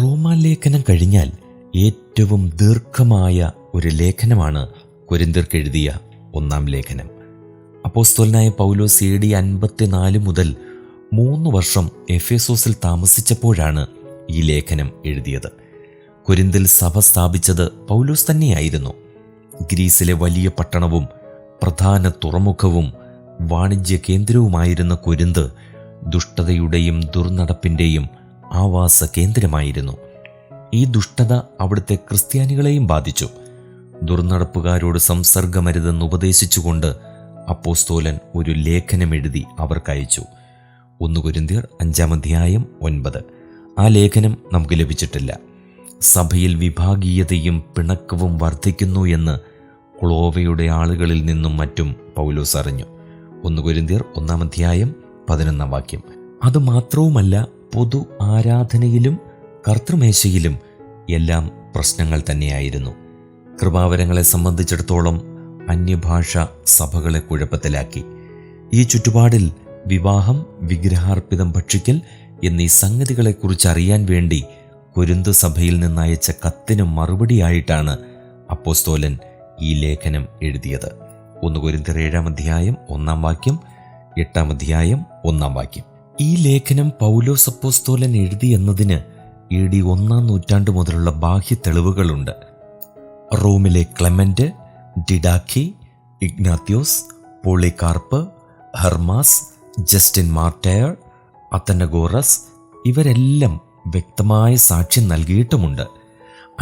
റോമാലേഖനം കഴിഞ്ഞാൽ ഏറ്റവും ദീർഘമായ ഒരു ലേഖനമാണ് കൊരിന്തിർക്കെഴുതിയ ഒന്നാം ലേഖനം. അപ്പോസ്തോലനായ പൗലോസ് എ ഡി അൻപത്തിനാല് മുതൽ മൂന്ന് വർഷം എഫേസോസിൽ താമസിച്ചപ്പോഴാണ് ഈ ലേഖനം എഴുതിയത്. കുരിന്തിൽ സഭ സ്ഥാപിച്ചത് പൗലോസ് തന്നെയായിരുന്നു. ഗ്രീസിലെ വലിയ പട്ടണവും പ്രധാന തുറമുഖവും വാണിജ്യ കേന്ദ്രവുമായിരുന്ന കുരിന്ത് ദുഷ്ടതയുടെയും ദുർനടപ്പിന്റെയും ആവാസ കേന്ദ്രമായിരുന്നു ഈ ദുഷ്ടത അവിടുത്തെ ക്രിസ്ത്യാനികളെയും ബാധിച്ചു. ദുർനടപ്പുകാരോട് സംസർഗമരുതെന്ന് ഉപദേശിച്ചുകൊണ്ട് അപ്പോസ്തോലൻ ഒരു ലേഖനം എഴുതി അവർക്കയച്ചു. ഒന്ന് കുരുന്തിയർ അഞ്ചാം അധ്യായം ഒൻപത്. ആ ലേഖനം നമുക്ക് ലഭിച്ചിട്ടില്ല. സഭയിൽ വിഭാഗീയതയും പിണക്കവും വർദ്ധിക്കുന്നു എന്ന് ക്ലോവയുടെ ആളുകളിൽ നിന്നും മറ്റും പൗലോസ് അറിഞ്ഞു. ഒന്ന് കുരുന്തിയർ ഒന്നാം അധ്യായം പതിനൊന്നാം വാക്യം. അത് അതുമാത്രവുമല്ല പൊതു ആരാധനയിലും കർത്തൃമേശയിലും എല്ലാം പ്രശ്നങ്ങൾ തന്നെയായിരുന്നു. കൃപാവരങ്ങളെ സംബന്ധിച്ചിടത്തോളം അന്യഭാഷ സഭകളെ കുഴപ്പത്തിലാക്കി. ഈ ചുറ്റുപാടിൽ വിവാഹം വിഗ്രഹാർപ്പിതം ഭക്ഷിക്കൽ എന്നീ സംഗതികളെക്കുറിച്ച് അറിയാൻ വേണ്ടി കുരുന്തു സഭയിൽ നിന്നയച്ച കത്തിന് മറുപടിയായിട്ടാണ് അപ്പോസ്തോലൻ ഈ ലേഖനം എഴുതിയത്. ഒന്ന് കുരിന്തർ ഏഴാം അധ്യായം ഒന്നാം വാക്യം എട്ടാം അധ്യായം ഒന്നാം വാക്യം. ഈ ലേഖനം പൗലോസ് അപ്പോസ്തോലൻ എഴുതി എന്നതിന് എ ഡി ഒന്നാം നൂറ്റാണ്ട് മുതലുള്ള ബാഹ്യ തെളിവുകളുണ്ട് റോമിലെ Clement Didache Ignatius Polycarp Hermas Justin Martyr Athenagoras ഇവരെല്ലാം വ്യക്തമായ സാക്ഷ്യം നൽകിയിട്ടുമുണ്ട്.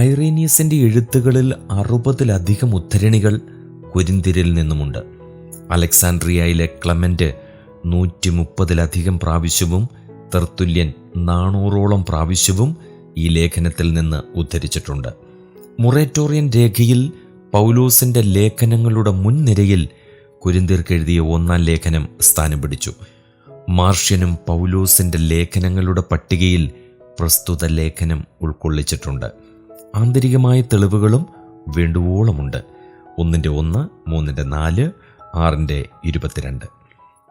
ഐറേനിയസിന്റെ എഴുത്തുകളിൽ അറുപതിലധികം ഉദ്ധരണികൾ കുരിന്തിരിൽ നിന്നുമുണ്ട്. അലക്സാൻഡ്രിയയിലെ ക്ലമന്റ് നൂറ്റി മുപ്പതിലധികം പ്രാവശ്യവും തെർത്തുല്യൻ നാനൂറോളം പ്രാവശ്യവും ഈ ലേഖനത്തിൽ നിന്ന് ഉദ്ധരിച്ചിട്ടുണ്ട്. മൊറേറ്റോറിയൻ രേഖയിൽ പൗലോസിന്റെ ലേഖനങ്ങളുടെ മുൻനിരയിൽ കുരിന്തിർക്കെഴുതിയ ഒന്നാം ലേഖനം സ്ഥാനം പിടിച്ചു. മാർഷ്യനും പൗലോസിന്റെ ലേഖനങ്ങളുടെ പട്ടികയിൽ പ്രസ്തുത ലേഖനം ഉൾക്കൊള്ളിച്ചിട്ടുണ്ട്. ആന്തരികമായ തെളിവുകളും വേണ്ടുവോളമുണ്ട്. ഒന്നിന്റെ ഒന്ന് മൂന്നിന്റെ നാല് ആറിന്റെ ഇരുപത്തിരണ്ട്.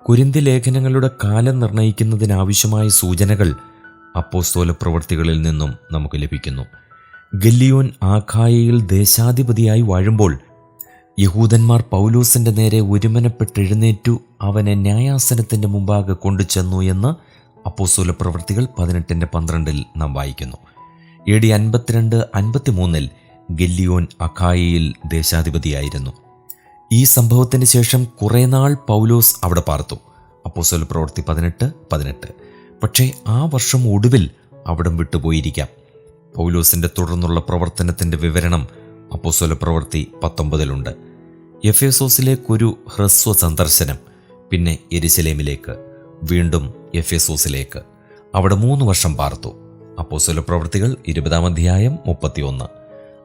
കുരിന്തി ലേഖനങ്ങളുടെ കാലം നിർണയിക്കുന്നതിനാവശ്യമായ സൂചനകൾ അപ്പോസ്തോല പ്രവൃത്തികളിൽ നിന്നും നമുക്ക് ലഭിക്കുന്നു. ഗല്ലിയോൻ ആഖായയിൽ ദേശാധിപതിയായി വാഴുമ്പോൾ യഹൂദന്മാർ പൗലൂസിന്റെ നേരെ ഒരുമനപ്പെട്ടെഴുന്നേറ്റു അവനെ ന്യായാസനത്തിന്റെ മുമ്പാകെ കൊണ്ടുചെന്നു എന്ന് അപ്പോസ്തോല പ്രവൃത്തികൾ പതിനെട്ടിന്റെ പന്ത്രണ്ടിൽ നാം വായിക്കുന്നു. എ ഡി അൻപത്തിരണ്ട് അൻപത്തിമൂന്നിൽ ഗല്ലിയോൻ അഖായയിൽ ദേശാധിപതിയായിരുന്നു. ഈ സംഭവത്തിന് ശേഷം കുറേ നാൾ പൗലോസ് അവിടെ പാർത്തു. അപ്പോസ്തല പ്രവൃത്തി പതിനെട്ട് പതിനെട്ട്. പക്ഷേ ആ വർഷം ഒടുവിൽ അവിടം വിട്ടുപോയിരിക്കാം പൗലോസിന്റെ തുടർന്നുള്ള പ്രവർത്തനത്തിന്റെ വിവരണം അപ്പോസ്വല പ്രവൃത്തി പത്തൊമ്പതിലുണ്ട്. എഫേസോസിലേക്കൊരു ഹ്രസ്വ സന്ദർശനം പിന്നെ എരിശലേമിലേക്ക് വീണ്ടും എഫേസോസിലേക്ക്. അവിടെ മൂന്ന് വർഷം പാർത്തു. അപ്പോസ്വല പ്രവൃത്തികൾ ഇരുപതാം അധ്യായം മുപ്പത്തിയൊന്ന്.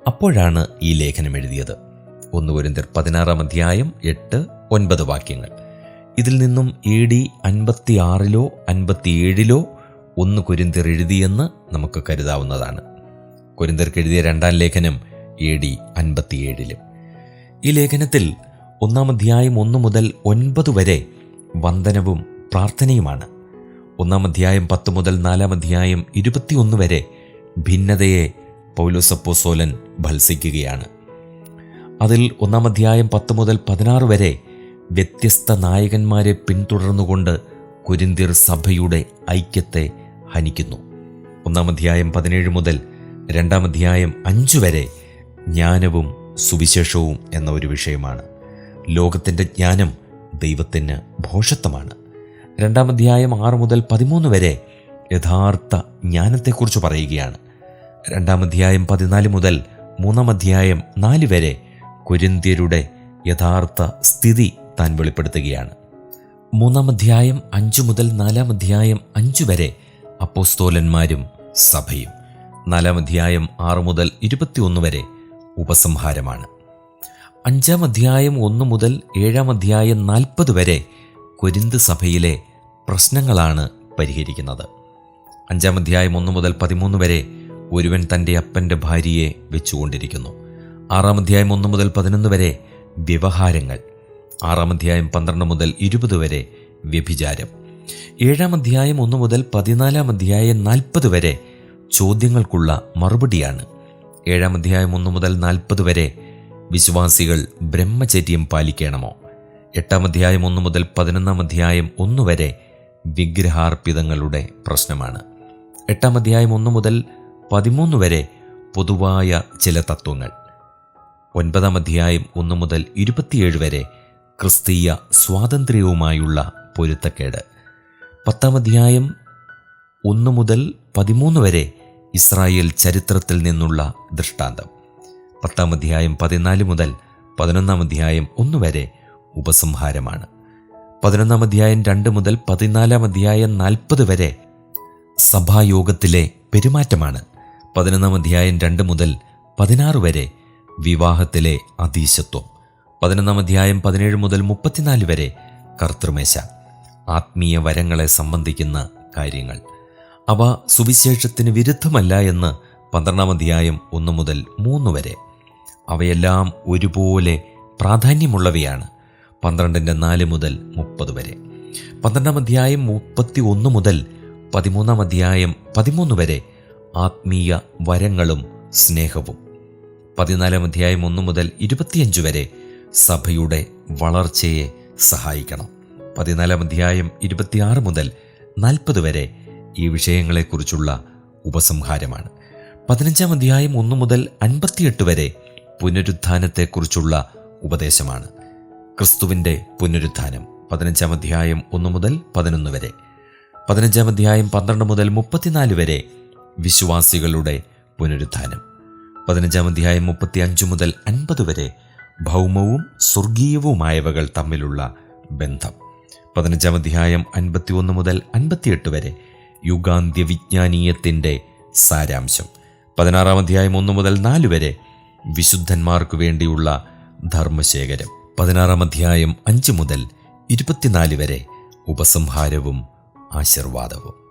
അപ്പോഴാണ് ഈ ലേഖനം എഴുതിയത്. ഒന്ന് കുരിന്തിർ പതിനാറാം അധ്യായം എട്ട് ഒൻപത് വാക്യങ്ങൾ. ഇതിൽ നിന്നും എ ഡി അൻപത്തി ആറിലോ അൻപത്തിയേഴിലോ ഒന്ന് കുരിന്തിർ എഴുതിയെന്ന് നമുക്ക് കരുതാവുന്നതാണ്. കുരിന്തിർക്ക് എഴുതിയ രണ്ടാം ലേഖനം എ ഡി അൻപത്തിയേഴിലും. ഈ ലേഖനത്തിൽ ഒന്നാം അധ്യായം ഒന്ന് മുതൽ ഒൻപത് വരെ വന്ദനവും പ്രാർത്ഥനയുമാണ്. ഒന്നാം അധ്യായം പത്ത് മുതൽ നാലാം അധ്യായം ഇരുപത്തിയൊന്ന് വരെ ഭിന്നതയെ പൗലോസപ്പോസോലൻ ഭത്സിക്കുകയാണ്. അതിൽ ഒന്നാം അധ്യായം പത്ത് മുതൽ പതിനാറ് വരെ വ്യത്യസ്ത നായകന്മാരെ പിന്തുടർന്നുകൊണ്ട് കുരിന്തിർ സഭയുടെ ഐക്യത്തെ ഹനിക്കുന്നു. ഒന്നാം അധ്യായം പതിനേഴ് മുതൽ രണ്ടാം അധ്യായം അഞ്ച് വരെ ജ്ഞാനവും സുവിശേഷവും എന്ന ഒരു വിഷയമാണ്. ലോകത്തിന്റെ ജ്ഞാനം ദൈവത്തിന് ഭോഷത്വമാണ് രണ്ടാം അധ്യായം ആറ് മുതൽ പതിമൂന്ന് വരെ യഥാർത്ഥ ജ്ഞാനത്തെക്കുറിച്ച് പറയുകയാണ്. രണ്ടാം അധ്യായം പതിനാല് മുതൽ മൂന്നാം അധ്യായം നാല് വരെ കുരിന്ത്യരുടെ യഥാർത്ഥ സ്ഥിതി താൻ വെളിപ്പെടുത്തുകയാണ്. മൂന്നാം അധ്യായം അഞ്ചു മുതൽ നാലാം അധ്യായം അഞ്ചു വരെ അപ്പോസ്തോലന്മാരും സഭയും നാലാം അധ്യായം ആറ് മുതൽ ഇരുപത്തിയൊന്ന് വരെ ഉപസംഹാരമാണ്. അഞ്ചാം അധ്യായം ഒന്ന് മുതൽ ഏഴാം അധ്യായം നാൽപ്പത് വരെ കൊരിന്ത് സഭയിലെ പ്രശ്നങ്ങളാണ് പരിഹരിക്കുന്നത്. അഞ്ചാം അധ്യായം ഒന്ന് മുതൽ പതിമൂന്ന് വരെ ഒരുവൻ തന്റെ അപ്പന്റെ ഭാര്യയെ വെച്ചുകൊണ്ടിരിക്കുന്നു. ആറാം അധ്യായം ഒന്ന് മുതൽ പതിനൊന്ന് വരെ വ്യവഹാരങ്ങൾ. ആറാം അധ്യായം പന്ത്രണ്ട് മുതൽ ഇരുപത് വരെ വ്യഭിചാരം. ഏഴാം അധ്യായം ഒന്ന് മുതൽ പതിനാലാം അധ്യായം നാൽപ്പത് വരെ ചോദ്യങ്ങൾക്കുള്ള മറുപടിയാണ്. ഏഴാം അധ്യായം ഒന്ന് മുതൽ നാൽപ്പത് വരെ വിശ്വാസികൾ ബ്രഹ്മചര്യം പാലിക്കണമോ? എട്ടാം അധ്യായം ഒന്ന് മുതൽ പതിനൊന്നാം അധ്യായം ഒന്ന് വരെ വിഗ്രഹാർപ്പിതങ്ങളുടെ പ്രശ്നമാണ്. എട്ടാം അധ്യായം ഒന്ന് മുതൽ പതിമൂന്ന് വരെ പൊതുവായ ചില തത്വങ്ങൾ. ഒൻപതാം അധ്യായം ഒന്ന് മുതൽ ഇരുപത്തിയേഴ് വരെ ക്രിസ്തീയ സ്വാതന്ത്ര്യവുമായുള്ള പൊരുത്തക്കേട്. പത്താം അധ്യായം ഒന്ന് മുതൽ പതിമൂന്ന് വരെ ഇസ്രായേൽ ചരിത്രത്തിൽ നിന്നുള്ള ദൃഷ്ടാന്തം. പത്താം അധ്യായം പതിനാല് മുതൽ പതിനൊന്നാം അധ്യായം ഒന്ന് വരെ ഉപസംഹാരമാണ്. പതിനൊന്നാം അധ്യായം രണ്ട് മുതൽ പതിനാലാം അധ്യായം നാൽപ്പത് വരെ സഭായോഗത്തിലെ പെരുമാറ്റമാണ്. പതിനൊന്നാം അധ്യായം രണ്ട് മുതൽ പതിനാറ് വരെ വിവാഹത്തിലെ അതീശത്വം. പതിനൊന്നാം അധ്യായം പതിനേഴ് മുതൽ മുപ്പത്തിനാല് വരെ കർത്തൃമേശ. ആത്മീയ വരങ്ങളെ സംബന്ധിക്കുന്ന കാര്യങ്ങൾ. അവ സുവിശേഷത്തിന് വിരുദ്ധമല്ല എന്ന് പന്ത്രണ്ടാം അധ്യായം ഒന്ന് മുതൽ മൂന്ന് വരെ. അവയെല്ലാം ഒരുപോലെ പ്രാധാന്യമുള്ളവയാണ്. പന്ത്രണ്ടിന്റെ നാല് മുതൽ മുപ്പത് വരെ. പന്ത്രണ്ടാം അധ്യായം മുപ്പത്തി ഒന്ന് മുതൽ പതിമൂന്നാം അധ്യായം പതിമൂന്ന് വരെ ആത്മീയ വരങ്ങളും സ്നേഹവും. പതിനാലാം അധ്യായം ഒന്ന് മുതൽ ഇരുപത്തിയഞ്ച് വരെ സഭയുടെ വളർച്ചയെ സഹായിക്കണം. പതിനാലാം അധ്യായം ഇരുപത്തിയാറ് മുതൽ നാൽപ്പത് വരെ ഈ വിഷയങ്ങളെക്കുറിച്ചുള്ള ഉപസംഹാരമാണ്. പതിനഞ്ചാം അധ്യായം ഒന്ന് മുതൽ അൻപത്തിയെട്ട് വരെ പുനരുത്ഥാനത്തെക്കുറിച്ചുള്ള ഉപദേശമാണ്. ക്രിസ്തുവിന്റെ പുനരുത്ഥാനം പതിനഞ്ചാം അധ്യായം ഒന്ന് മുതൽ പതിനൊന്ന് വരെ. പതിനഞ്ചാം അധ്യായം പന്ത്രണ്ട് മുതൽ മുപ്പത്തിനാല് വരെ വിശ്വാസികളുടെ പുനരുത്ഥാനം. പതിനഞ്ചാം അധ്യായം മുപ്പത്തി അഞ്ച് മുതൽ അൻപത് വരെ ഭൗമവും സ്വർഗീയവുമായവകൾ തമ്മിലുള്ള ബന്ധം. പതിനഞ്ചാം അധ്യായം അൻപത്തി ഒന്ന് മുതൽ അൻപത്തിയെട്ട് വരെ യുഗാന്ത്യ വിജ്ഞാനീയത്തിന്റെ സാരാംശം. പതിനാറാം അധ്യായം ഒന്ന് മുതൽ നാല് വരെ വിശുദ്ധന്മാർക്ക് വേണ്ടിയുള്ള ധർമ്മശേഖരം. പതിനാറാം അധ്യായം അഞ്ച് മുതൽ ഇരുപത്തിനാല് വരെ ഉപസംഹാരവും ആശീർവാദവും.